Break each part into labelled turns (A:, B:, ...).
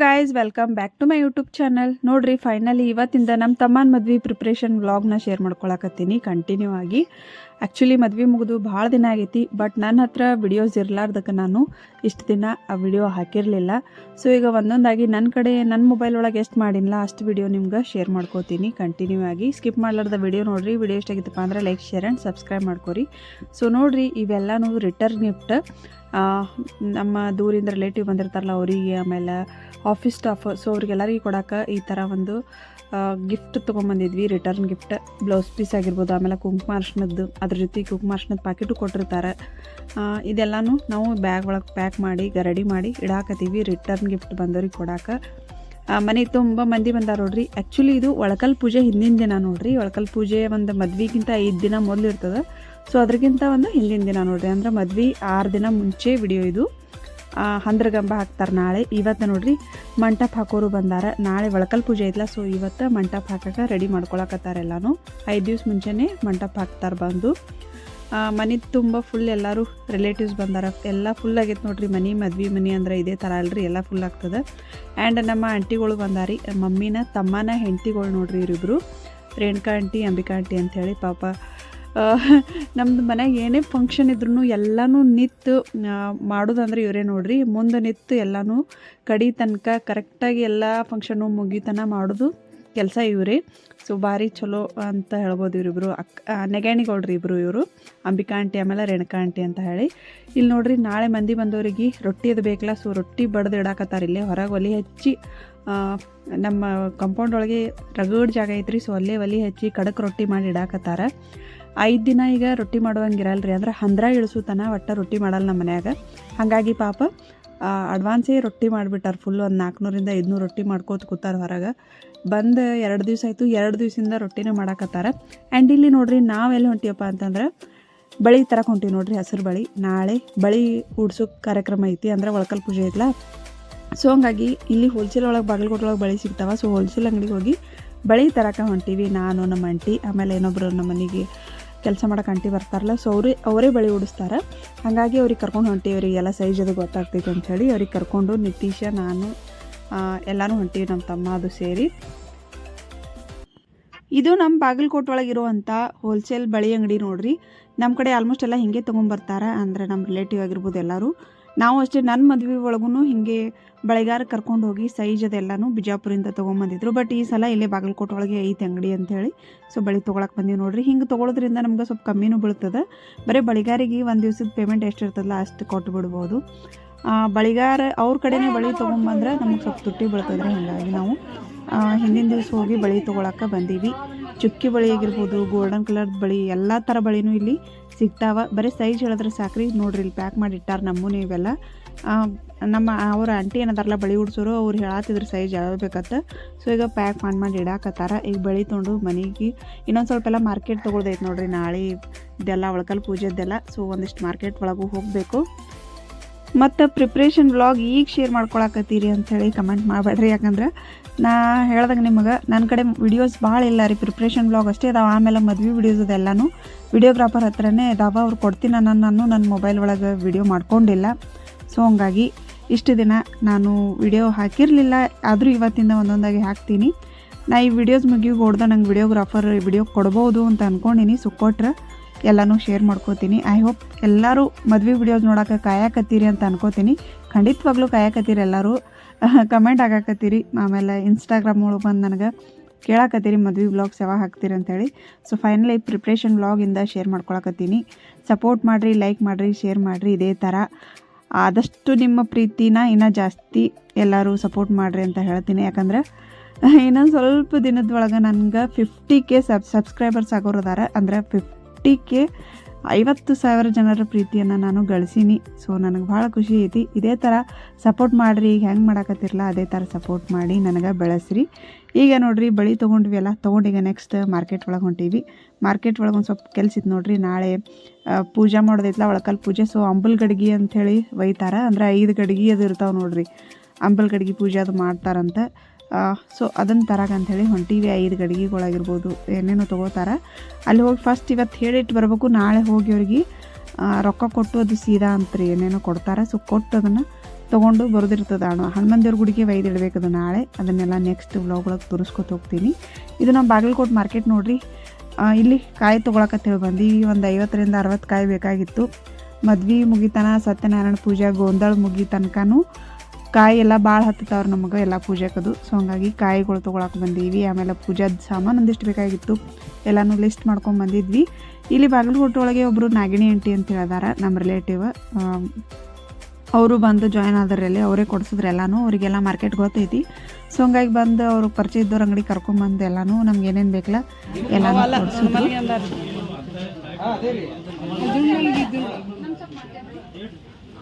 A: Guys welcome back to my YouTube channel ನೋಡ್ರಿ finally ಇವತ್ತಿಂದ ನಮ್ಮ ತಮ್ಮನ ಮದ್ವೆ ಪ್ರಿಪ್ರೇಷನ್ ವ್ಲಾಗ್ನ ಶೇರ್ ಮಾಡ್ಕೊಳಕತ್ತೀನಿ. ಕಂಟಿನ್ಯೂ ಆಗಿ. ಆ್ಯಕ್ಚುಲಿ ಮದುವೆ ಮುಗಿದು ಭಾಳ ದಿನ ಆಗೈತಿ ಬಟ್ ನನ್ನ ಹತ್ರ ವಿಡಿಯೋಸ್ ಇರಲಾರ್ದಕ್ಕೆ ನಾನು ಇಷ್ಟು ದಿನ ಆ ವಿಡಿಯೋ ಹಾಕಿರಲಿಲ್ಲ. ಸೊ ಈಗ ಒಂದೊಂದಾಗಿ ನನ್ನ ಕಡೆ ನನ್ನ ಮೊಬೈಲ್ ಒಳಗೆ ಎಷ್ಟು ಮಾಡಿಲ್ಲ ಅಷ್ಟು ವಿಡಿಯೋ ನಿಮ್ಗೆ ಶೇರ್ ಮಾಡ್ಕೋತೀನಿ. ಕಂಟಿನ್ಯೂ ಆಗಿ ಸ್ಕಿಪ್ ಮಾಡಲಾರ್ದ ವಿಡಿಯೋ ನೋಡಿರಿ ವಿಡಿಯೋ ಎಷ್ಟಾಗಿತ್ತಪ್ಪ ಅಂದ್ರೆ ಲೈಕ್ ಶೇರ್ ಆ್ಯಂಡ್ ಸಬ್ಸ್ಕ್ರೈಬ್ ಮಾಡ್ಕೊರಿ. ಸೊ ನೋಡಿರಿ ಇವೆಲ್ಲನೂ ರಿಟರ್ನ್ ಗಿಫ್ಟ್ ನಮ್ಮ ದೂರಿಂದ ರಿಲೇಟಿವ್ ಬಂದಿರ್ತಾರಲ್ಲ, ಅವರಿಗೆ ಆಮೇಲೆ ಆಫೀಸ್ ಸ್ಟಾಫ್ ಸೊ ಅವ್ರಿಗೆಲ್ಲರಿಗೆ ಕೊಡೋಕೆ ಈ ಥರ ಒಂದು ಗಿಫ್ಟ್ ತೊಗೊಂಬಂದಿದ್ವಿ ರಿಟರ್ನ್ ಗಿಫ್ಟ್ ಬ್ಲೌಸ್ ಪೀಸ್ ಆಗಿರ್ಬೋದು, ಆಮೇಲೆ ಕುಂಕುಮ ಅರ್ಶನದ್ದು ಅದ್ರ ಜೊತೆ ಕುಂಕುಮ ಅರ್ಶನದ ಪ್ಯಾಕೆಟು ಕೊಟ್ಟಿರ್ತಾರೆ ಇದೆಲ್ಲನೂ ನಾವು ಬ್ಯಾಗ್ ಒಳಗೆ ಪ್ಯಾಕ್ ಮಾಡಿ ರೆಡಿ ಮಾಡಿ ಇಡಾಕತ್ತೀವಿ ರಿಟರ್ನ್ ಗಿಫ್ಟ್ ಬಂದವ್ರಿಗೆ ಕೊಡಾಕ. ಮನೆ ತುಂಬ ಮಂದಿ ಬಂದಾರ ನೋಡ್ರಿ. ಆ್ಯಕ್ಚುಲಿ ಇದು ಒಳಕಲ್ ಪೂಜೆ ಹಿಂದಿನ ದಿನ ನೋಡ್ರಿ. ಒಳಕಲ್ ಪೂಜೆ ಒಂದು ಮದ್ವಿಗಿಂತ ಐದು ದಿನ ಮೊದಲು ಇರ್ತದೆ. ಸೊ ಅದ್ರಗಿಂತ ಒಂದು ಹಿಂದಿನ ದಿನ ನೋಡ್ರಿ. ಅಂದ್ರೆ ಮದ್ವೆ ಆರು ದಿನ ಮುಂಚೆ ವಿಡಿಯೋ ಇದು. ಹಂದ್ರಗಂಬ ಹಾಕ್ತಾರೆ ನಾಳೆ. ಇವತ್ತು ನೋಡ್ರಿ, ಮಂಟಪ ಹಾಕೋರು ಬಂದಾರ. ನಾಳೆ ಒಳಕಲ್ ಪೂಜೆ ಐತ್ಲ ಸೊ ಇವತ್ತು ಮಂಟಪ ಹಾಕಕ್ಕೆ ರೆಡಿ ಮಾಡ್ಕೊಳಕತ್ತಾರ ಎಲ್ಲಾನು. ಐದು ದಿವ್ಸ ಮುಂಚೆನೇ ಮಂಟಪ ಹಾಕ್ತಾರೆ ಬಂದು. ಮನೆ ತುಂಬ ಫುಲ್ ಎಲ್ಲರೂ ರಿಲೇಟಿವ್ಸ್ ಬಂದಾರ. ಎಲ್ಲ ಫುಲ್ ಆಗೈತೆ ನೋಡ್ರಿ, ಮನೆ, ಮದ್ವೆ, ಮನೆ ಅಂದ್ರೆ ಇದೇ ಥರ ಅಲ್ರಿ, ಎಲ್ಲ ಫುಲ್ ಆಗ್ತದೆ. ಆ್ಯಂಡ್ ನಮ್ಮ ಆಂಟಿಗಳು ಬಂದಾರಿ, ಮಮ್ಮಿನ ತಮ್ಮನ ಹೆಂಡತಿಗಳು ನೋಡ್ರಿ ಇವರಿಬ್ರು. ರೇಣುಕಾ ಆಂಟಿ, ಅಂಬಿಕಾ ಆಂಟಿ ಅಂಥೇಳಿ ಪಾಪ ಆ, ನಮ್ದು ಮನೆಗೆ ಏನೇ ಫಂಕ್ಷನ್ ಇದ್ರೂ ಎಲ್ಲನೂ ನಿತ್ತು ಮಾಡೋದಂದ್ರೆ ಇವರೇ ನೋಡ್ರಿ. ಮುಂದೆ ನಿತ್ತು ಎಲ್ಲನೂ ಕಡಿ ತನಕ ಕರೆಕ್ಟಾಗಿ ಎಲ್ಲ ಫಂಕ್ಷನು ಮುಗಿತನ ಮಾಡೋದು ಕೆಲಸ ಇವರೇ. ಸೊ ಭಾರಿ ಚಲೋ ಅಂತ ಹೇಳ್ಬೋದು ಇವರಿಬ್ರು. ಅಕ್ಕ ಆ, ನೆಗಾಣಿಗೌಡ್ರಿ ಇಬ್ಬರು ಇವರು. ಅಂಬಿಕಾ ಆಂಟಿ ಆಮೇಲೆ ರೇಣುಕಾ ಆಂಟಿ ಅಂತ ಹೇಳಿ. ಇಲ್ಲಿ ನೋಡ್ರಿ ನಾಳೆ ಮಂದಿ ಬಂದವರಿಗೆ ರೊಟ್ಟಿ ಅದು ಬೇಕಲ್ಲ ಸೊ ರೊಟ್ಟಿ ಬಡ್ದು ಇಡಾಕತ್ತಾರ ಇಲ್ಲೇ. ಹೊರಗೆ ಒಲಿ ಹಚ್ಚಿ ನಮ್ಮ ಕಂಪೌಂಡ್ ಒಳಗೆ ರಗಡ್ ಜಾಗ ಐತ್ರಿ. ಸೊ ಅಲ್ಲೇ ಒಲಿ ಹಚ್ಚಿ ಕಡಕ್ ರೊಟ್ಟಿ ಮಾಡಿ ಇಡಾಕತ್ತಾರ. ಐದು ದಿನ ಈಗ ರೊಟ್ಟಿ ಮಾಡುವಂಗಿರಲ್ರಿ. ಅಂದ್ರೆ ಹಂದ್ರ ಇಳಿಸುತನ ಒಟ್ಟು ರೊಟ್ಟಿ ಮಾಡಲ್ಲ ನಮ್ಮ ಮನ್ಯಾಗ. ಹಾಗಾಗಿ ಪಾಪ ಅಡ್ವಾನ್ಸೇ ರೊಟ್ಟಿ ಮಾಡಿಬಿಟ್ಟಾರ ಫುಲ್ ಒಂದು ನಾಲ್ಕುನೂರಿಂದ ಐದುನೂರು ರೊಟ್ಟಿ ಮಾಡ್ಕೋತ ಕೂತಾರ ಹೊರಗೆ. ಬಂದು ಎರಡು ದಿವಸ ಆಯಿತು, ಎರಡು ದಿವಸದಿಂದ ರೊಟ್ಟಿನೇ ಮಾಡಾಕತ್ತಾರ. ಆ್ಯಂಡ್ ಇಲ್ಲಿ ನೋಡ್ರಿ ಎಲ್ಲಿ ಹೊಂಟಿವಪ್ಪ ಅಂತಂದ್ರೆ, ಬಳಿ ತರಕ್ಕೆ ಹೊಂಟೀವಿ ನೋಡ್ರಿ ಹಸಿರು ಬಳಿ. ನಾಳೆ ಬಳಿ ಉಡ್ಸೋ ಕಾರ್ಯಕ್ರಮ ಐತಿ ಅಂದ್ರೆ ಒಳಕಲ್ ಪೂಜೆ ಐತಲ್ಲ ಸೊ ಹಂಗಾಗಿ ಇಲ್ಲಿ ಹೋಲ್ಸೇಲ್ ಒಳಗೆ, ಬಾಗಲಕೋಟೆ ಬಳಿ ಸಿಗ್ತಾವ. ಸೊ ಹೋಲ್ಸೇಲ್ ಅಂಗಡಿಗೆ ಹೋಗಿ ಬಳಿ ತರಕ ಹೊಂಟೀವಿ. ನಾನು, ನಮ್ಮ ಅಂಟಿ ಆಮೇಲೆ ಇನ್ನೊಬ್ಬರು ನಮ್ಮ ಮನೆಗೆ ಕೆಲಸ ಮಾಡೋಕೆ ಅಂಟಿ ಬರ್ತಾರಲ್ಲ ಸೊ ಅವ್ರಿ, ಅವರೇ ಬಳಿ ಉಡಿಸ್ತಾರೆ ಹಾಗಾಗಿ ಅವ್ರಿಗೆ ಕರ್ಕೊಂಡು ಹೊಂಟೀವಿ ಅವ್ರಿಗೆ ಎಲ್ಲ ಸೈಜ್ ಅದು ಗೊತ್ತಾಗ್ತೈತೆ ಅಂಥೇಳಿ ಅವ್ರಿಗೆ ಕರ್ಕೊಂಡು ನಿತೀಶ, ನಾನು ಎಲ್ಲನೂ ಹೊಂಟೀವಿ ನಮ್ಮ ತಮ್ಮ ಅದು ಸೇರಿ. ಇದು ನಮ್ಮ ಬಾಗಲಕೋಟೆ ಒಳಗಿರುವಂಥ ಹೋಲ್ಸೇಲ್ ಬಳಿ ಅಂಗಡಿ ನೋಡ್ರಿ. ನಮ್ಮ ಕಡೆ ಆಲ್ಮೋಸ್ಟ್ ಎಲ್ಲ ಹಿಂಗೆ ತೊಗೊಂಬರ್ತಾರೆ ಅಂದರೆ ನಮ್ಮ ರಿಲೇಟಿವ್ ಆಗಿರ್ಬೋದು ಎಲ್ಲರೂ. ನಾವು ಅಷ್ಟೇ ನನ್ನ ಮದುವೆ ಒಳಗೂ ಹಿಂಗೆ ಬಳೆಗಾರ ಕರ್ಕೊಂಡು ಹೋಗಿ ಸೈಜ್ ಅದೆಲ್ಲನೂ ಬಿಜಾಪುರಿಂದ ತೊಗೊಂಬಂದಿದ್ರು. ಬಟ್ ಈ ಸಲ ಇಲ್ಲೇ ಬಾಗಲಕೋಟೆ ಒಳಗೆ ಐತೆ ಅಂಗಡಿ ಅಂತೇಳಿ. ಸೊ ಬಳಿ ತೊಗೊಳಕ್ಕೆ ಬಂದೀವಿ ನೋಡ್ರಿ. ಹಿಂಗೆ ತೊಗೊಳೋದ್ರಿಂದ ನಮ್ಗೆ ಸ್ವಲ್ಪ ಕಮ್ಮಿನೂ ಬೀಳ್ತದೆ. ಬರೀ ಬಳಿಗಾರಿಗೆ ಒಂದು ದಿವ್ಸದ ಪೇಮೆಂಟ್ ಎಷ್ಟು ಇರ್ತದಲ್ಲ ಅಷ್ಟು ಕೊಟ್ಟು ಬಿಡ್ಬೋದು. ಬಳಿಗಾರ ಅವ್ರ ಕಡೆನೇ ಬಳಿ ತೊಗೊಂಬಂದ್ರೆ ನಮಗೆ ಸ್ವಲ್ಪ ತುಟ್ಟಿ ಬೀಳ್ತದ್ರಿ ಹಿಂಗಾಗಿ ನಾವು. ಹಿಂದಿನ ದಿವಸ ಹೋಗಿ ಬಳಿ ತೊಗೊಳಕ್ಕೆ ಬಂದೀವಿ. ಚುಕ್ಕಿ ಬಳಿ ಆಗಿರ್ಬೋದು, ಗೋಲ್ಡನ್ ಕಲರ್ ಬಳಿ ಎಲ್ಲ ಥರ ಬಳಿನೂ ಇಲ್ಲಿ ಸಿಗ್ತಾವ. ಬರೀ ಸೈಜ್ ಹೇಳಿದ್ರೆ ಸಾಕ್ರಿ. ನೋಡ್ರಿ ಇಲ್ಲಿ ಪ್ಯಾಕ್ ಮಾಡಿ ಇಟ್ಟಾರ ನಮ್ಮೂನು ಇವೆಲ್ಲ. ನಮ್ಮ ಅವ್ರ ಆಂಟಿ ಏನದಾರಲ್ಲ, ಬಳಿ ಉಡ್ಸೋರು ಅವ್ರು ಹೇಳತ್ತಿದ್ರು ಸೈಜ್ ಯಾವ ಬೇಕತ್ತ ಸೊ ಈಗ ಪ್ಯಾಕ್ ಮಾಡಿ ಮಾಡಿ ಇಡಾಕತ್ತಾರ. ಈಗ ಬಳಿ ತೊಗೊಂಡು ಮನೆಗೆ. ಇನ್ನೊಂದು ಸ್ವಲ್ಪ ಎಲ್ಲ ಮಾರ್ಕೆಟ್ ತೊಗೊಳ್ದೈತೆ ನೋಡ್ರಿ. ನಾಳೆ ಇದೆಲ್ಲ ಒಳಕಲ್ ಪೂಜೆದ್ದೆಲ್ಲ. ಸೊ ಒಂದಿಷ್ಟು ಮಾರ್ಕೆಟ್ ಒಳಗೂ ಹೋಗಬೇಕು. ಮತ್ತು ಪ್ರಿಪ್ರೇಷನ್ ವ್ಲಾಗ್ ಈಗ ಶೇರ್ ಮಾಡ್ಕೊಳಕತ್ತೀರಿ ಅಂಥೇಳಿ ಕಮೆಂಟ್ ಮಾಡಬೇಡ್ರಿ. ಯಾಕಂದ್ರೆ ನಾ ಹೇಳ್ದಾಗ ನಿಮಗೆ ನನ್ನ ಕಡೆ ವಿಡಿಯೋಸ್ ಭಾಳ ಇಲ್ಲ ರೀ ಪ್ರಿಪ್ರೇಷನ್ ಬ್ಲಾಗ್ ಅಷ್ಟೇ ಅದಾವ, ಆಮೇಲೆ ಮದುವೆ ವಿಡಿಯೋಸ್ ಅದೆಲ್ಲನೂ. ವಿಡಿಯೋಗ್ರಾಫರ್ ಹತ್ರನೇ ಇದಾವ ಅವ್ರು ಕೊಡ್ತೀನಿ ನಾನು ನಾನು ನನ್ನ ಮೊಬೈಲ್ ಒಳಗೆ ವಿಡಿಯೋ ಮಾಡ್ಕೊಂಡಿಲ್ಲ. ಸೊ ಹಂಗಾಗಿ ಇಷ್ಟು ದಿನ ನಾನು ವಿಡಿಯೋ ಹಾಕಿರಲಿಲ್ಲ, ಆದರೂ ಇವತ್ತಿಂದ ಒಂದೊಂದಾಗಿ ಹಾಕ್ತೀನಿ. ನಾ ಈ ವಿಡಿಯೋಸ್ ಮುಗಿಯು ಹೊಡೆದ ನಂಗೆ ವಿಡಿಯೋಗ್ರಾಫರ್ ವಿಡಿಯೋ ಕೊಡ್ಬೋದು ಅಂತ ಅಂದ್ಕೊಂಡಿನಿ ಸೊ ಕೊಟ್ರೆ ಎಲ್ಲನೂ ಶೇರ್ ಮಾಡ್ಕೋತೀನಿ. ಐ ಹೋಪ್ ಎಲ್ಲರೂ ಮದುವೆ ವಿಡಿಯೋಸ್ ನೋಡೋಕೆ ಕಾಯಕತ್ತೀರಿ ಅಂತ ಅನ್ಕೋತೀನಿ. ಖಂಡಿತವಾಗ್ಲೂ ಕಾಯಕತ್ತೀರಿ ಎಲ್ಲರೂ. ಕಮೆಂಟ್ ಆಗಾಕತ್ತೀರಿ ಆಮೇಲೆ ಇನ್ಸ್ಟಾಗ್ರಾಮ್ ಒಳಗೆ ಬಂದು ನನಗೆ ಕೇಳಾಕತ್ತೀರಿ, ಮದ್ವೆ ಬ್ಲಾಗ್ಸ್ ಯಾವಾಗ ಹಾಕ್ತೀರಿ ಅಂತೇಳಿ. ಸೊ ಫೈನಲಿ ಪ್ರಿಪ್ರೇಷನ್ ಬ್ಲಾಗಿಂದ ಶೇರ್ ಮಾಡ್ಕೊಳಕತ್ತೀನಿ. ಸಪೋರ್ಟ್ ಮಾಡಿರಿ ಲೈಕ್ ಮಾಡಿರಿ ಶೇರ್ ಮಾಡಿರಿ, ಇದೇ ಥರ ಆದಷ್ಟು ನಿಮ್ಮ ಪ್ರೀತಿನ ಇನ್ನೂ ಜಾಸ್ತಿ ಎಲ್ಲರೂ ಸಪೋರ್ಟ್ ಮಾಡಿರಿ ಅಂತ ಹೇಳ್ತೀನಿ. ಯಾಕಂದ್ರೆ ಇನ್ನೊಂದು ಸ್ವಲ್ಪ ದಿನದೊಳಗೆ ನನಗೆ ಫಿಫ್ಟಿ ಕೆ ಸಬ್ ಸಬ್ಸ್ಕ್ರೈಬರ್ಸ್ ಆಗೋರು ಅದಾರ. ಅಂದರೆ ಫಿಫ್ಟಿ ಕೆ ಐವತ್ತು ಸಾವಿರ ಜನರ ಪ್ರೀತಿಯನ್ನು ನಾನು ಗಳಿಸೀನಿ. ಸೊ ನನಗೆ ಭಾಳ ಖುಷಿ ಐತಿ. ಇದೇ ಥರ ಸಪೋರ್ಟ್ ಮಾಡಿರಿ. ಈಗ ಹೆಂಗೆ ಮಾಡಕತ್ತಿರಲ್ಲ ಅದೇ ಥರ ಸಪೋರ್ಟ್ ಮಾಡಿ ನನಗೆ ಬೆಳೆಸ್ರಿ. ಈಗ ನೋಡ್ರಿ, ಬಳಿ ತೊಗೊಂಡ್ವಿ ಅಲ್ಲ ತೊಗೊಂಡೀಗ ನೆಕ್ಸ್ಟ್ ಮಾರ್ಕೆಟ್ ಒಳಗೆ ಹೊಂಟೀವಿ. ಮಾರ್ಕೆಟ್ ಒಳಗೆ ಒಂದು ಸ್ವಲ್ಪ ಕೆಲಸ ಇತ್ತು ನೋಡ್ರಿ. ನಾಳೆ ಪೂಜೆ ಮಾಡೋದೈತ್ಲ, ಒಳಕಲ್ ಪೂಜೆ. ಸೊ ಅಂಬಲ್ ಗಡ್ಗಿ ಅಂಥೇಳಿ ಒಯ್ತಾರ. ಅಂದ್ರೆ ಐದು ಗಡ್ಗಿ ಅದು ಇರ್ತಾವೆ ನೋಡ್ರಿ. ಅಂಬಲ್ ಗಡ್ಗಿ ಪೂಜೆ ಅದು ಮಾಡ್ತಾರಂತ. ಸೊ ಅದನ್ನು ತರಕ ಅಂಥೇಳಿ ಹೊಂಟಿವಿ ಐದು ಗಡಿಗೆಗಳಾಗಿರ್ಬೋದು, ಏನೇನೋ ತೊಗೋತಾರೆ. ಅಲ್ಲಿ ಹೋಗಿ ಫಸ್ಟ್ ಇವತ್ತು ಹೇಳಿಟ್ಟು ಬರಬೇಕು, ನಾಳೆ ಹೋಗಿ ಅವ್ರಿಗೆ ರೊಕ್ಕ ಕೊಟ್ಟು ಅದು ಸೀದಾ ಅಂತ್ರಿ ಏನೇನೋ ಕೊಡ್ತಾರೆ. ಸೊ ಕೊಟ್ಟು ಅದನ್ನು ತೊಗೊಂಡು ಬರೋದಿರ್ತದೆ ಅಣ್ಣ. ಹನುಮಂದೇವ್ರ ಗುಡಿಗೆ ಅದು ನಾಳೆ. ಅದನ್ನೆಲ್ಲ ನೆಕ್ಸ್ಟ್ ವ್ಲಾಗ್ ಒಳಗೆ ತೋರಿಸ್ಕೊತ ಹೋಗ್ತೀನಿ. ಇದು ನಮ್ಮ ಬಾಗಲಕೋಟೆ ಮಾರ್ಕೆಟ್ ನೋಡಿರಿ. ಇಲ್ಲಿ ಕಾಯಿ ತೊಗೊಳಕತ್ತೇಳಿ ಬಂದು. ಒಂದು ಐವತ್ತರಿಂದ ಅರವತ್ತು ಕಾಯಿ ಬೇಕಾಗಿತ್ತು. ಮದ್ವೆ ಮುಗಿತನ, ಸತ್ಯನಾರಾಯಣ ಪೂಜೆ ಗೋಂದಾಳ ಮುಗಿ ತನಕನೂ ಕಾಯಿ ಎಲ್ಲ ಭಾಳ ಹತ್ತತಾವ್ರ ನಮಗೆ ಎಲ್ಲ ಪೂಜೆಕದು ಸೊ ಹಂಗಾಗಿ ಕಾಯಿಗಳು ತೊಗೊಳಕ್ಕೆ ಬಂದೀವಿ. ಆಮೇಲೆ ಪೂಜಾದ ಸಾಮಾನು ಒಂದಿಷ್ಟು ಬೇಕಾಗಿತ್ತು. ಎಲ್ಲಾನು ಲಿಸ್ಟ್ ಮಾಡ್ಕೊಂಡು ಬಂದಿದ್ವಿ. ಇಲ್ಲಿ ಬಾಗಲಕೋಟೆ ಒಳಗೆ ಒಬ್ಬರು ನಾಗಿಣಿ ಆಂಟಿ ಅಂತ ಹೇಳಿದಾರೆ ನಮ್ಮ ರಿಲೇಟಿವ್ ಅವರು ಬಂದು ಜಾಯ್ನ್ ಆದ್ರಲ್ಲಿ ಅವರೇ ಕೊಡ್ಸಿದ್ರು ಎಲ್ಲಾನು. ಅವರಿಗೆಲ್ಲ ಮಾರ್ಕೆಟ್ ಗೊತ್ತೈತಿ. ಸೊ ಹಂಗಾಗಿ ಬಂದು ಅವರು ಪರಿಚಯ ಇದ್ದವ್ರ ಅಂಗಡಿ ಕರ್ಕೊಂಬಂದು ಎಲ್ಲಾನು ನಮ್ಗೆ ಏನೇನು ಬೇಕಲ್ಲ ಎಲ್ಲಾನು ಕೊಡ್ಸಿದ್ರು.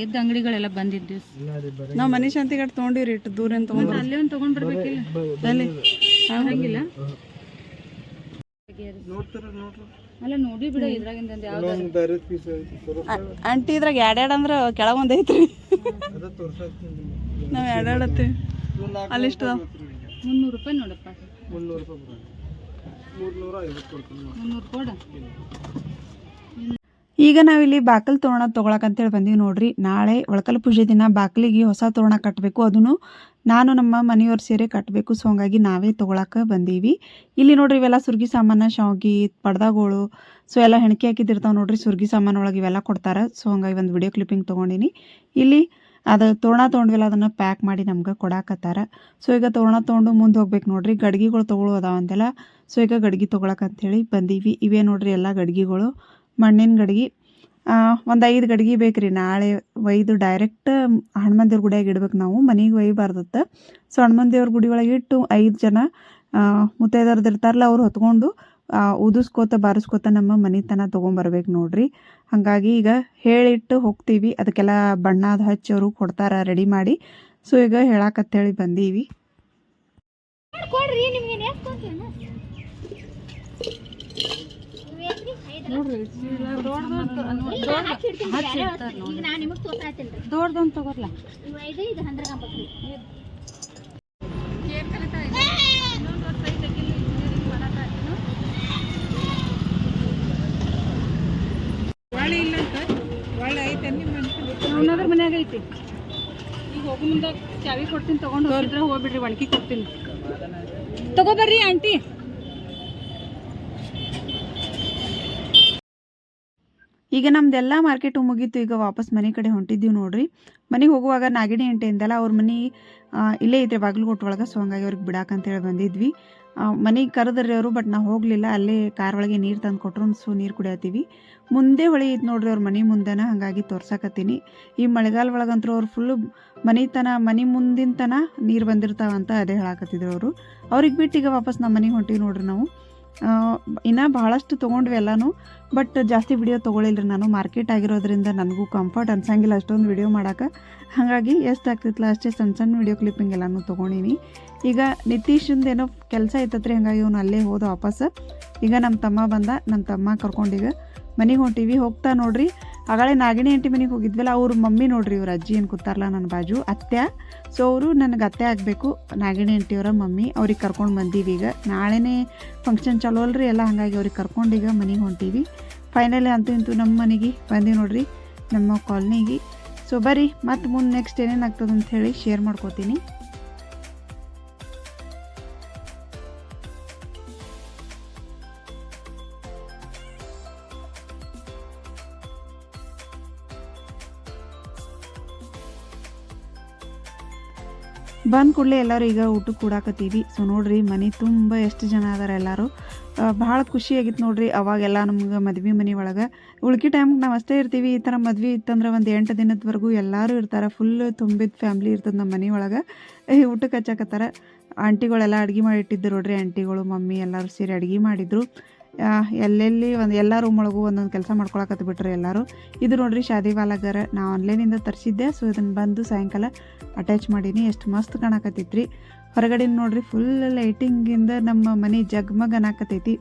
B: ಇದ್ದ ಅಂಗಡಿಗಳೆಲ್ಲ ಬಂದಿದ್ದು
A: ನಾವು ಮನೆ ಶಾಂತಿಗಟ್ಟು ತೊಗೊಂಡಿವ್ರಿ ಇಟ್ಟು ದೂರ ತೊಗೊಂಡು
B: ಅಲ್ಲೇ ಒಂದು ತಗೊಂಡ್ ಬರ್ಬೇಕಿಲ್ಲ
A: ಅಲ್ಲಿ
B: ಆಗಂಗಿಲ್ಲ ಅಲ್ಲ ನೋಡಿ ಬಿಡ ಇದ್ರಾಗಿಂದ
A: ಆಂಟಿ ಇದ್ರಾಗ ಎರಡೆರಡು ಅಂದ್ರೆ ಕೆಳಗೊಂದು ಐತ್ರಿ. ನಾವು ಎರಡೆರಡತ್ತೀವಿ ಅಲ್ಲಿಷ್ಟು
B: ಮುನ್ನೂರು ರೂಪಾಯಿ ನೋಡಪ್ಪ. ಮುನ್ನೂರು ಕೊಡ.
A: ಈಗ ನಾವಿಲ್ಲಿ ಬಾಕಲ್ ತೋರಣ ತೊಗೊಳಕಂತೇಳಿ ಬಂದೀವಿ ನೋಡ್ರಿ. ನಾಳೆ ಒಳಕಲ್ ಪೂಜೆ ದಿನ ಬಾಕಲಿಗೆ ಹೊಸ ತೋರಣ ಕಟ್ಟಬೇಕು ಅದನ್ನು ನಾನು ನಮ್ಮ ಮನೆಯವ್ರು ಸೇರಿ ಕಟ್ಟಬೇಕು ಸೊ ಹಂಗಾಗಿ ನಾವೇ ತೊಗೊಳಕ್ಕೆ ಬಂದೀವಿ. ಇಲ್ಲಿ ನೋಡ್ರಿ ಇವೆಲ್ಲ ಸುರ್ಗಿ ಸಾಮಾನು, ಶಾವಿಗೆ ಪಡ್ದಾಗಳು ಸೊ ಎಲ್ಲ ಹೆಣ್ಕೆ ಹಾಕಿದಿರ್ತಾವೆ ನೋಡ್ರಿ. ಸುರ್ಗಿ ಸಾಮಾನ ಒಳಗೆ ಇವೆಲ್ಲ ಕೊಡ್ತಾರೆ. ಸೊ ಹಂಗಾಗಿ ಒಂದು ವಿಡಿಯೋ ಕ್ಲಿಪ್ಪಿಂಗ್ ತಗೊಂಡಿನಿ. ಇಲ್ಲಿ ಅದು ತೋರಣ ತೊಗೊಂಡ್ವಿಲ್ಲ, ಅದನ್ನು ಪ್ಯಾಕ್ ಮಾಡಿ ನಮ್ಗೆ ಕೊಡಾಕತ್ತಾರ. ಸೊ ಈಗ ತೋರಣ ತೊಗೊಂಡು ಮುಂದೆ ಹೋಗ್ಬೇಕು ನೋಡ್ರಿ. ಗಡ್ಗಿಗಳು ತೊಗೊಳೋ ಅದಾವಂತೆಲ್ಲ ಸೊ ಈಗ ಗಡ್ಗಿ ತೊಗೊಳಕಂತೇಳಿ ಬಂದೀವಿ. ಇವೇ ನೋಡ್ರಿ ಎಲ್ಲ ಗಡ್ಗಿಗಳು. ಮಣ್ಣಿನ ಗಡ್ಗಿ. ಒಂದು ಐದು ಗಡ್ಗೆ ಬೇಕು ರೀ ನಾಳೆ ಒಯ್ದು ಡೈರೆಕ್ಟ್ ಹನುಮನ್ ದೇವ್ರ ಗುಡಿಯಾಗ ಇಡ್ಬೇಕು ನಾವು. ಮನೆಗೆ ಒಯ್ಯಬಾರ್ದತ್ತ ಸೊ ಹನುಮನ್ ದೇವ್ರ ಗುಡಿ ಒಳಗೆ ಇಟ್ಟು ಐದು ಜನ ಮುತ್ತೈದರ್ದು ಇರ್ತಾರಲ್ಲ ಅವ್ರು ಹೊತ್ಕೊಂಡು ಉದಿಸ್ಕೋತ ಬಾರಿಸ್ಕೋತ ನಮ್ಮ ಮನೆ ತನ ತೊಗೊಂಬರ್ಬೇಕು ನೋಡ್ರಿ. ಹಾಗಾಗಿ ಈಗ ಹೇಳಿಟ್ಟು ಹೋಗ್ತೀವಿ. ಅದಕ್ಕೆಲ್ಲ ಬಣ್ಣ ಅದು ಹಚ್ಚಿ ಅವರು ಕೊಡ್ತಾರ ರೆಡಿ ಮಾಡಿ. ಸೊ ಈಗ ಹೇಳಾಕತ್ತೇಳಿ ಬಂದೀವಿ
C: ಕೊಡ್ರಿ ನಿಮ್ಗೆ ಎಷ್ಟು ಕೊಡ್ತೀನ ಈಗ ನಾ ನಿಮಗೆ ತೋರ್ಸಾತಿಲ್ರಿ
B: ದೊಡ್ಡದೊಂದು ತಗೋರ್ಲ.
C: ಅಂತ ಒಳ್ಳೆ ಇದು ಹಂಡ್ರೆಡ್ ಆಗ್ಬೇಕ್ರಿ
B: ಅವನದ್ರ ಮನ್ಯಾಗ ಐತಿ. ಈಗ ಹೋಗೋ ಮುಂದೆ ಚಾವಿ ಕೊಡ್ತೀನಿ ತಗೊಂಡು ಹೋಗಿದ್ರೆ ಹೋಗ್ಬಿಡ್ರಿ ಒಣಗಿ ಕೊಡ್ತೀನಿ. ತಗೋಬರ್ರಿ ಆಂಟಿ.
A: ಈಗ ನಮ್ದೆಲ್ಲ ಮಾರ್ಕೆಟು ಮುಗೀತು, ಈಗ ವಾಪಸ್ ಮನೆ ಕಡೆ ಹೊಂಟಿದ್ದೀವಿ ನೋಡ್ರಿ. ಮನೆಗೆ ಹೋಗುವಾಗ ನಾಗಿಣಿ ಎಂಟೆ ಅಂದಲ್ಲ ಅವ್ರ ಮನೆ ಇಲ್ಲೇ ಇದ್ರೆ ಬಾಗಲಕೋಟೆ ಒಳಗೆ ಸೊ ಹಂಗಾಗಿ ಅವ್ರಿಗೆ ಬಿಡಾಕಂತೇಳಿ ಬಂದಿದ್ವಿ. ಮನೆಗೆ ಕರೆದ್ರಿ ಅವರು ಬಟ್ ನಾವು ಹೋಗಲಿಲ್ಲ. ಅಲ್ಲೇ ಕಾರ್ ಒಳಗೆ ನೀರು ತಂದು ಕೊಟ್ಟರು ಸೊ ನೀರು ಕುಡಿಯತ್ತೀವಿ ಮುಂದೆ ಹೊಳೆ ಇತ್ತು ನೋಡ್ರಿ ಅವ್ರ ಮನೆ ಮುಂದೆನ, ಹಾಗಾಗಿ ತೋರ್ಸಕತ್ತೀನಿ. ಈ ಮಳೆಗಾಲ ಒಳಗಂತೂ ಅವ್ರು ಫುಲ್ಲು ಮನೆ ತನ ಮನೆ ಮುಂದಿನ ತನ ನೀರು ಬಂದಿರ್ತಾವಂತ ಅದೇ ಹೇಳಾಕತ್ತಿದ್ರು ಅವರು. ಅವ್ರಿಗೆ ಬಿಟ್ಟು ಈಗ ವಾಪಸ್ ನಮ್ಮ ಮನೆಗೆ ಹೊಂಟಿವಿ ನೋಡ್ರಿ ನಾವು. ಇನ್ನ ಭಾಳಷ್ಟು ತೊಗೊಂಡ್ವಿ ಎಲ್ಲಾನು ಬಟ್ ಜಾಸ್ತಿ ವಿಡಿಯೋ ತೊಗೊಳಿಲ್ಲ ನಾನು. ಮಾರ್ಕೆಟ್ ಆಗಿರೋದ್ರಿಂದ ನನಗೂ ಕಂಫರ್ಟ್ ಅನ್ಸಂಗಿಲ್ಲ ಅಷ್ಟೊಂದು ವಿಡಿಯೋ ಮಾಡೋಕೆ. ಹಾಗಾಗಿ ಎಷ್ಟು ಆಗ್ತಿತ್ತಲ್ಲ ಅಷ್ಟೇ ಸಣ್ಣ ಸಣ್ಣ ವಿಡಿಯೋ ಕ್ಲಿಪ್ಪಿಂಗ್ ಎಲ್ಲನೂ ತೊಗೊಂಡಿನಿ. ಈಗ ನಿತೀಶಂದು ಏನೋ ಕೆಲಸ ಇತ್ತತ್ರಿ, ಹಾಗಾಗಿ ಇವನು ಅಲ್ಲೇ ಹೋದ ವಾಪಸ್. ಈಗ ನಮ್ಮ ತಮ್ಮ ಬಂದ ನಮ್ಮ ತಮ್ಮ ಕರ್ಕೊಂಡೀಗ ಮನೆಗೆ ಹೊಂಟೀವಿ, ಹೋಗ್ತಾ ನೋಡ್ರಿ. ಆಗಳೇ ನಾಗಿಣಿ ಆಂಟಿ ಮನೆಗೆ ಹೋಗಿದ್ವಲ್ಲ, ಅವ್ರ ಮಮ್ಮಿ ನೋಡ್ರಿ ಇವ್ರ ಅಜ್ಜಿ ಏನು ಕೂತಾರಲ್ಲ ನನ್ನ ಬಾಜು ಅತ್ತೆ ಸೊ ಅವರು ನನಗೆ ಅತ್ತೆ ಆಗಬೇಕು, ನಾಗಿಣಿ ಆಂಟಿಯವರ ಮಮ್ಮಿ, ಅವ್ರಿಗೆ ಕರ್ಕೊಂಡು ಬಂದೀವಿ ಈಗ. ನಾಳೆನೇ ಫಂಕ್ಷನ್ ಚಲೋ ಅಲ್ರಿ, ಎಲ್ಲ ಹಾಗಾಗಿ ಅವ್ರಿಗೆ ಕರ್ಕೊಂಡೀಗ ಮನೆಗೆ ಹೊಂಟೀವಿ. ಫೈನಲಿ ಅಂತೂ ಇಂತೂ ನಮ್ಮ ಮನೆಗೆ ಬಂದೀವಿ ನೋಡ್ರಿ, ನಮ್ಮ ಕಾಲ್ನಿಗೆ ಸೊ ಬರ್ರಿ ಮತ್ತು ಮುಂದೆ ನೆಕ್ಸ್ಟ್ ಏನೇನು ಆಗ್ತದೆ ಹೇಳಿ ಶೇರ್ ಮಾಡ್ಕೋತೀನಿ. ಬಂದ ಕೂಡಲೇ ಎಲ್ಲರೂ ಈಗ ಊಟಕ್ಕೆ ಕೂಡಾಕತ್ತೀವಿ. ಸೊ ನೋಡ್ರಿ, ಮನೆ ತುಂಬ ಎಷ್ಟು ಜನ ಅದಾರ ಎಲ್ಲರೂ. ಭಾಳ ಖುಷಿ ಆಗಿತ್ತು ನೋಡ್ರಿ ಅವಾಗೆಲ್ಲ ನಮ್ಗೆ ಮದ್ವೆ ಮನೆ ಒಳಗೆ. ಉಳ್ಕಿ ಟೈಮ್ಗೆ ನಾವು ಅಷ್ಟೇ ಇರ್ತೀವಿ, ಈ ಥರ ಮದ್ವೆ ಇತ್ತಂದ್ರೆ ಒಂದು ಎಂಟು ದಿನದವರೆಗೂ ಎಲ್ಲರೂ ಇರ್ತಾರೆ ಫುಲ್ ತುಂಬಿದ ಫ್ಯಾಮ್ಲಿ ಇರ್ತದೆ ನಮ್ಮ ಮನೆ ಒಳಗೆ. ಊಟಕ್ಕೆ ಹಚ್ಚಾಕತ್ತಾರ. ಆಂಟಿಗಳೆಲ್ಲ ಅಡುಗೆ ಮಾಡಿಟ್ಟಿದ್ದು ನೋಡ್ರಿ, ಆಂಟಿಗಳು, ಮಮ್ಮಿ ಎಲ್ಲರೂ ಸೇರಿ ಅಡುಗೆ ಮಾಡಿದ್ರು. ಎಲ್ಲೆಲ್ಲಿ ಒಂದು ಎಲ್ಲ ರೂಮ್ ಒಳಗೂ ಒಂದೊಂದು ಕೆಲಸ ಮಾಡ್ಕೊಳಕತ್ತು ಬಿಟ್ರಿ ಎಲ್ಲರೂ. ಇದು ನೋಡ್ರಿ ಶಾದಿ ವಾಲಾಗರ. ನಾ ಆನ್ಲೈನಿಂದ ತರಿಸಿದ್ದೆ ಸೊ ಇದನ್ನು ಬಂದು ಸಾಯಂಕಾಲ ಅಟ್ಯಾಚ್ ಮಾಡೀನಿ. ಎಷ್ಟು ಮಸ್ತ್ ಕಾಣಕತ್ತೈತ್ರಿ. ಹೊರಗಡೆ ನೋಡ್ರಿ ಫುಲ್ ಲೈಟಿಂಗಿಂದ ನಮ್ಮ ಮನೆ ಜಗ್ಮಗ್ ಅನ್ನಕತ್ತೈತಿ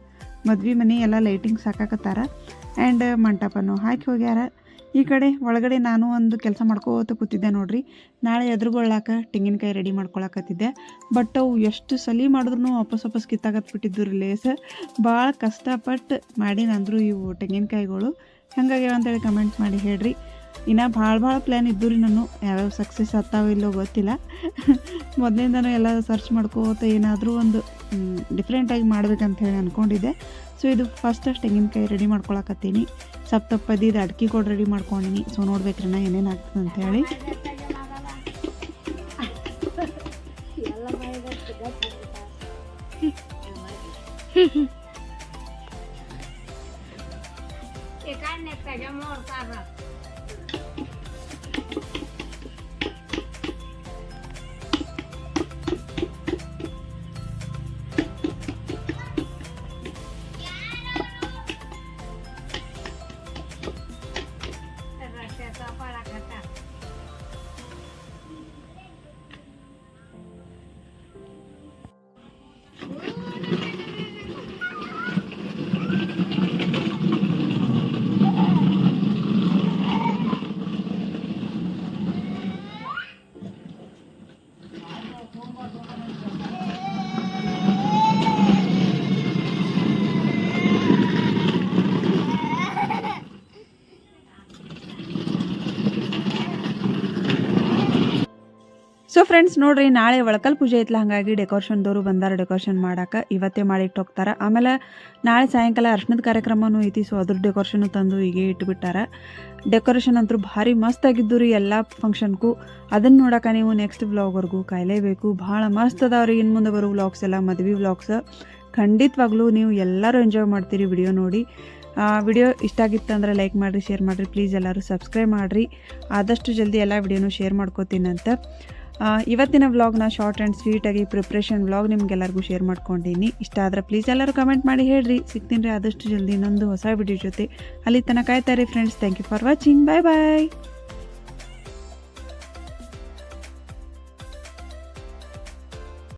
A: ಮದ್ವೆ ಮನೆ ಎಲ್ಲ ಲೈಟಿಂಗ್ ಹಾಕಕತ್ತಾರ ಆ್ಯಂಡ್ ಮಂಟಪನೂ ಹಾಕಿ ಹೋಗ್ಯಾರ. ಈ ಕಡೆ ಒಳಗಡೆ ನಾನು ಒಂದು ಕೆಲಸ ಮಾಡ್ಕೋತ ಕೂತಿದ್ದೆ ನೋಡ್ರಿ. ನಾಳೆ ಎದುರುಗೊಳ್ಳಾಕ ತೆಂಗಿನಕಾಯಿ ರೆಡಿ ಮಾಡ್ಕೊಳಕತ್ತಿದ್ದೆ. ಬಟ್ ಅವು ಎಷ್ಟು ಸಲಿ ಮಾಡಿದ್ರು ವಾಪಸ್ ವಾಪಸ್ ಕಿತ್ತಾಕತ್ ಬಿಟ್ಟಿದ್ದು ಲೇಸ್ ಭಾಳ ಕಷ್ಟಪಟ್ಟು ಮಾಡೀನಂದ್ರು ಇವು ತೆಂಗಿನಕಾಯಿಗಳು. ಹೆಂಗಾಗ್ಯಾವ ಅಂತೇಳಿ ಕಮೆಂಟ್ ಮಾಡಿ ಹೇಳ್ರಿ. ಇನ್ನು ಭಾಳ ಭಾಳ ಪ್ಲ್ಯಾನ್ ಇದ್ದು ರೀ ನಾನು ಯಾವ್ಯಾವ ಸಕ್ಸಸ್ ಆಗ್ತಾವೋ ಇಲ್ಲೋ ಗೊತ್ತಿಲ್ಲ. ಮೊದಲಿಂದನೂ ಎಲ್ಲ ಸರ್ಚ್ ಮಾಡ್ಕೋತ ಏನಾದರೂ ಒಂದು ಡಿಫ್ರೆಂಟಾಗಿ ಮಾಡ್ಬೇಕಂತ ಹೇಳಿ ಅಂದ್ಕೊಂಡಿದ್ದೆ ಸೊ ಇದು ಫಸ್ಟ್ ತೆಂಗಿನಕಾಯಿ ರೆಡಿ ಮಾಡ್ಕೊಳಕತ್ತೀನಿ. ಸಪ್ ತಪ್ಪದಿದ್ದು ಅಡ್ಕೆ ಕೊಡ್ ರೆಡಿ ಮಾಡ್ಕೊಂಡಿನಿ. ಸೊ ನೋಡ್ಬೇಕ್ರಿ ನಾ ಏನೇನು ಆಗ್ತದೆ ಅಂತ ಹೇಳಿ. ಸೊ ಫ್ರೆಂಡ್ಸ್ ನೋಡ್ರಿ ನಾಳೆ ಒಳಕಲ್ ಪೂಜೆ ಐತ್ಲ ಹಾಗಾಗಿ ಡೆಕೋರೇಷನ್ದವರು ಬಂದಾರ ಡೆಕೋರೇಷನ್ ಮಾಡಕ್ಕೆ ಇವತ್ತೇ ಮಾಡಿಟ್ಟು ಹೋಗ್ತಾರೆ ಆಮೇಲೆ ನಾಳೆ ಸಾಯಂಕಾಲ ಅರ್ಶನದ ಕಾರ್ಯಕ್ರಮನೂ ಐತಿ ಸೊ ಅದ್ರ ಡೆಕೋರೇಷನ್ ತಂದು ಹೀಗೆ ಇಟ್ಬಿಟ್ಟಾರ. ಡೆಕೋರೇಷನ್ ಅಂತೂ ಭಾರಿ ಮಸ್ತ್ ಆಗಿದ್ದು ರೀ ಎಲ್ಲ ಫಂಕ್ಷನ್ಗೂ ಅದನ್ನು ನೋಡಕ್ಕೆ ನೀವು ನೆಕ್ಸ್ಟ್ ವ್ಲಾಗ್ವರೆಗೂ ಕಾಯಲೇಬೇಕು. ಭಾಳ ಮಸ್ತ್ ಅದಾವ್ರಿ ಇನ್ನು ಮುಂದೆ ಬರೋ ವ್ಲಾಗ್ಸ್ ಎಲ್ಲ ಮದ್ವೆ ವ್ಲಾಗ್ಸ್ ಖಂಡಿತವಾಗ್ಲೂ ನೀವು ಎಲ್ಲರೂ ಎಂಜಾಯ್ ಮಾಡ್ತೀರಿ ವಿಡಿಯೋ ನೋಡಿ. ವಿಡಿಯೋ ಇಷ್ಟ ಆಗಿತ್ತು ಅಂದರೆ ಲೈಕ್ ಮಾಡಿರಿ ಶೇರ್ ಮಾಡಿರಿ. ಪ್ಲೀಸ್ ಎಲ್ಲರೂ ಸಬ್ಸ್ಕ್ರೈಬ್ ಮಾಡಿರಿ. ಆದಷ್ಟು ಜಲ್ದಿ ಎಲ್ಲ ವಿಡಿಯೋನು ಶೇರ್ ಮಾಡ್ಕೋತೀನಂತ ಆ, ಇವತ್ತಿನ ವ್ಲಾಗ್ನ ಶಾರ್ಟ್ ಆ್ಯಂಡ್ ಸ್ವೀಟಾಗಿ ಪ್ರಿಪ್ರೇಷನ್ ವ್ಲಾಗ್ ನಿಮ್ಗೆಲ್ಲರಿಗೂ ಶೇರ್ ಮಾಡ್ಕೊಂಡಿನಿ. ಇಷ್ಟ ಆದರೆ ಪ್ಲೀಸ್ ಎಲ್ಲರೂ ಕಮೆಂಟ್ ಮಾಡಿ ಹೇಳ್ರಿ. ಸಿಗ್ತೀನಿ ಆದಷ್ಟು ಜಲ್ದಿ ಇನ್ನೊಂದು ಹೊಸ ವಿಡಿಯೋ ಜೊತೆ. ಅಲ್ಲಿ ತನಕ ಕಾಯ್ತಾರೆ friends thank you for watching bye bye